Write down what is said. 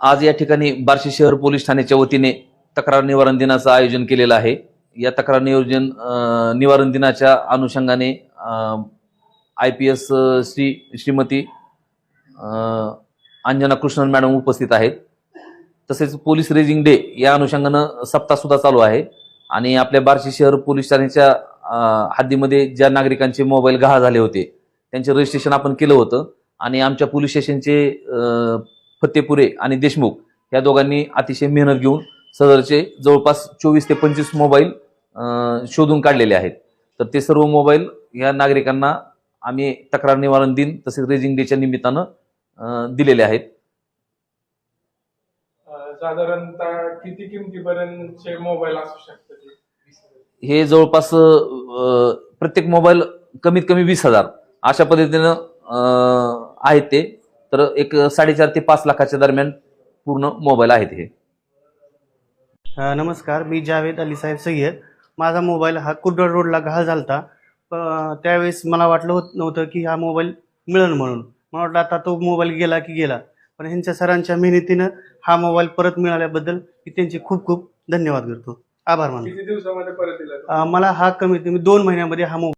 आज या ठिकाणी बार्शी शहर पोलीस ठाण्याच्या वतीने तक्रार निवारण दिनाचं आयोजन केलेलं आहे. या तक्रार नियोजन निवारण दिनाच्या अनुषंगाने I P S Shri Shrimati Anjana Krishnan madam उपस्थित आहेत. तसेच पोलीस रेजिंग डे या अनुषंगानं सप्ताहसुद्धा चालू आहे. आणि आपल्या बार्शी शहर पोलीस ठाण्याच्या हद्दीमध्ये ज्या नागरिकांचे मोबाईल गहाळ झाले होते त्यांचे रजिस्ट्रेशन आपण केलं होतं. आणि आमच्या पोलीस स्टेशनचे फत्तेपुरे आणि देशमुख या दोघांनी अतिशय मेहनत घेऊन सदरचे जवळपास चोवीस ते पंचवीस मोबाईल शोधून काढलेले आहेत. तर ते सर्व मोबाईल या नागरिकांना आम्ही तक्रार निवारण दिन तसेच रेजिंग डेच्या निमित्तानं दिलेले आहेत. साधारणतः किती किमतीपर्यंतचे मोबाईल असू शकतात हे? जवळपास प्रत्येक मोबाईल कमीत कमी वीस हजार अशा पद्धतीनं आहेत ते. तर एक साडेचार ते पाच लाखाच्या दरम्यान पूर्ण मोबाईल आहेत हे. नमस्कार मी जावेद अली साहेब सय्यद. माझा मोबाईल हा कुर्डर रोडला घाल झालता. प- त्यावेळेस मला वाटलं होत नव्हतं की हा मोबाईल मिळेल म्हणून. मला वाटलं आता तो मोबाईल गेला की गेला. पण ह्यांच्या सरांच्या मेहनतीनं हा मोबाईल परत मिळाल्याबद्दल मी त्यांचे खूप खूप धन्यवाद करतो. आभार मानतो. मला हा कमीत कमी दोन महिन्यामध्ये हा मोबाईल